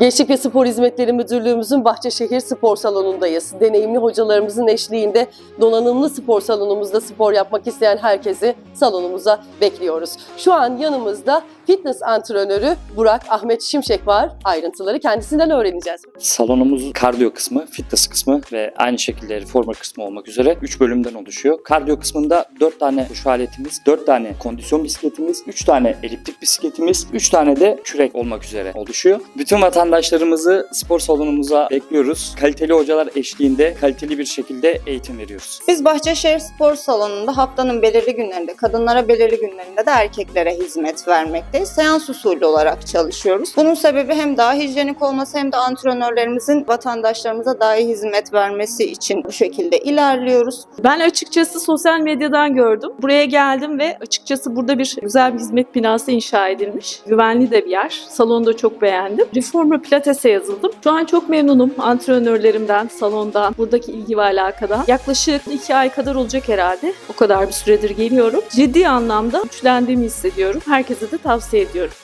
Gençlik ve Spor Hizmetleri Müdürlüğümüzün Bahçeşehir Spor Salonu'ndayız. Deneyimli hocalarımızın eşliğinde donanımlı spor salonumuzda spor yapmak isteyen herkesi salonumuza bekliyoruz. Şu an yanımızda fitness antrenörü Burak Ahmet Şimşek var. Ayrıntıları kendisinden öğreneceğiz. Salonumuz kardiyo kısmı, fitness kısmı ve aynı şekilde reformer kısmı olmak üzere 3 bölümden oluşuyor. Kardiyo kısmında 4 tane koşu aletimiz, 4 tane kondisyon bisikletimiz, 3 tane eliptik bisikletimiz, 3 tane de kürek olmak üzere oluşuyor. Bütün vatandaşlarımızı spor salonumuza bekliyoruz. Kaliteli hocalar eşliğinde kaliteli bir şekilde eğitim veriyoruz. Biz Bahçeşehir Spor Salonu'nda haftanın belirli günlerinde, kadınlara belirli günlerinde de erkeklere hizmet vermekteyiz. Seans usulü olarak çalışıyoruz. Bunun sebebi hem daha hijyenik olması hem de antrenörlerimizin vatandaşlarımıza daha iyi hizmet vermesi için bu şekilde ilerliyoruz. Ben açıkçası sosyal medyadan gördüm. Buraya geldim ve açıkçası burada bir güzel bir hizmet binası inşa edilmiş. Güvenli de bir yer. Salonu da çok beğendim. Reformer Pilates'e yazıldım. Şu an çok memnunum antrenörlerimden, salondan, buradaki ilgi ve alakadan. Yaklaşık iki ay kadar olacak herhalde. O kadar bir süredir geliyorum. Ciddi anlamda güçlendiğimi hissediyorum. Herkese de tavsiye ediyorum.